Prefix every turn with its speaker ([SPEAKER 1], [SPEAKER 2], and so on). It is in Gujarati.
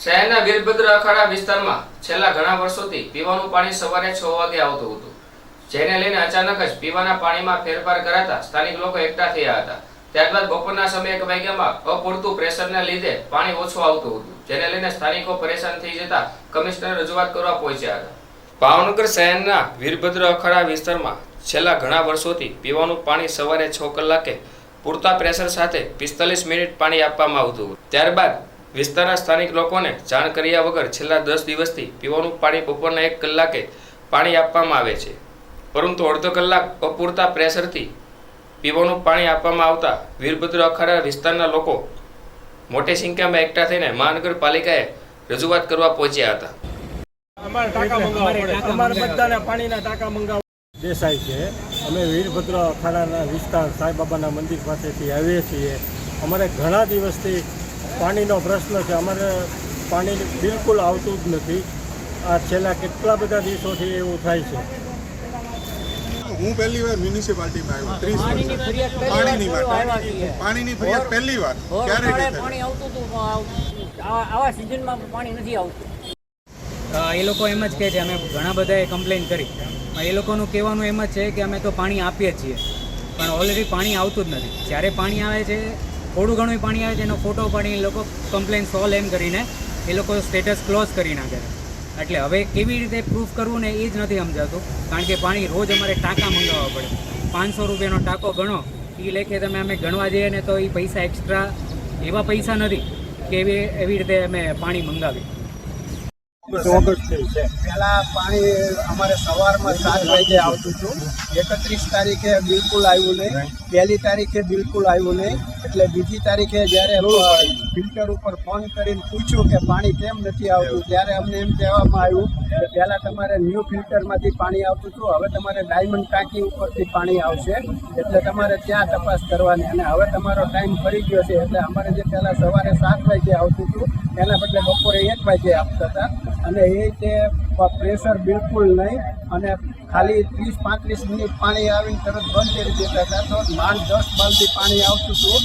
[SPEAKER 1] શહેરના વીરભદ્ર અખાડા વિસ્તારમાં છેલ્લા ઘણા વર્ષોથી પીવાનું પાણી સવારે છ વાગે આવતું હતું. જેને લઈને અચાનક જ પીવાના પાણીમાં ફેરફાર કરાતા સ્થાનિક લોકો એકઠા થયા હતા. ત્યારબાદ બપોરના સમયે એક વાગ્યામાં અપૂરતું પ્રેશરને લીધે પાણી ઓછું આવતું હતું, જેને લઈને સ્થાનિકો પરેશાન થઈ જતા કમિશનર રજૂઆત કરવા પહોંચ્યા હતા. ભાવનગર શહેરના વીરભદ્ર અખાડા વિસ્તારમાં છેલ્લા ઘણા વર્ષોથી પીવાનું પાણી સવારે છ કલાકે પૂરતા પ્રેશર સાથે પિસ્તાલીસ મિનિટ પાણી આપવામાં આવતું ત્યારબાદ વિસ્તારના સ્થાનિક લોકોને જાણ કર્યા વગર છેલ્લા દસ દિવસથી પીવાનું પાણી બપોરના એક કલાકે પાણી આપવામાં આવે છે. પરંતુ અડધો કલાક અપૂરતા પ્રેશરથી પીવાનું પાણી આપવામાં આવતા વીરભદ્ર અખાડા વિસ્તારના લોકો મોટી સંખ્યામાં એકઠા થઈને મહાનગરપાલિકાએ રજૂઆત કરવા પહોંચ્યા હતા.
[SPEAKER 2] અમારે ટાંકા મંગાવવા પડે. અમારે બધાને પાણીના ટાંકા મંગાવવા દેસાઈ છે. અમે વીરભદ્ર અખાડાના વિસ્તાર સાંઈબાબાના મંદિર પાસેથી આવીએ છીએ. અમારે ઘણા દિવસથી પાણીનો પ્રશ્ન છે. અમારે પાણી બિલકુલ આવતું જ નથી. આ છેલ્લા કેટલા બધા દિવસોથી એવું થાય છે.
[SPEAKER 3] હું પહેલી વાર મ્યુનિસિપાલિટીમાં આવ્યો ત્રીસ વર્ષ. પાણીની માટે પાણીની ફરિયાદ પહેલી વાર. ક્યારે
[SPEAKER 4] પાણી આવતું હતું આવા સિઝનમાં પાણી નથી આવતું.
[SPEAKER 5] એ લોકો એમ જ કહે છે અમે ઘણા બધાએ કમ્પ્લેન કરી. એ લોકોનું કહેવાનું એમ જ છે કે અમે તો પાણી આપીએ છીએ. પણ ઓલરેડી પાણી આવતું જ નથી. જ્યારે પાણી આવે છે થોડું ઘણું પાણી આવે છે, એનો ફોટો પાડી લોકો કમ્પ્લેન સોલ્વ એમ કરીને એ લોકો સ્ટેટસ ક્લોઝ કરી નાખે એટલે હવે કેવી રીતે પ્રૂફ કરવું ને એ જ નથી સમજાતું, કારણ કે પાણી રોજ અમારે ટાંકા મંગાવવા પડે. પાંચસો રૂપિયાનો ટાંકો ગણો એ લેખે તમે અમે ગણવા જઈએ ને તો એ પૈસા એક્સ્ટ્રા એવા પૈસા નથી કે એવી એવી રીતે અમે પાણી મંગાવીએ.
[SPEAKER 2] ઓગસ્ટથી
[SPEAKER 6] પહેલા પાણી અમારે સવારમાં સાત વાગે આવતું હતું. એકત્રીસ તારીખે બિલકુલ આવ્યું નહીં. પહેલી તારીખે બિલકુલ આવ્યું નહીં. એટલે બીજી તારીખે જ્યારે ફિલ્ટર ઉપર ફોન કરીને પૂછ્યું કે પાણી કેમ નથી આવતું, ત્યારે અમને એમ કહેવામાં આવ્યું કે પહેલાં તમારે ન્યૂ ફિલ્ટરમાંથી પાણી આવતું હતું. હવે તમારે ડાયમંડ ટાંકી ઉપરથી પાણી આવશે. એટલે તમારે ત્યાં તપાસ કરવાની. અને હવે તમારો ટાઈમ ફરી ગયો છે. એટલે અમારે જે પહેલાં સવારે સાત વાગે આવતું હતું, એના બદલે બપોરે એક વાગે આપતા હતા. અને એ તે પ્રેશર બિલકુલ નહીં. અને ખાલી ત્રીસ પાંત્રીસ મિનિટ પાણી આવીને તરત બંધ કરી દેતા હતા. તો માંડ દસ બાલથી પાણી આવતું હતું.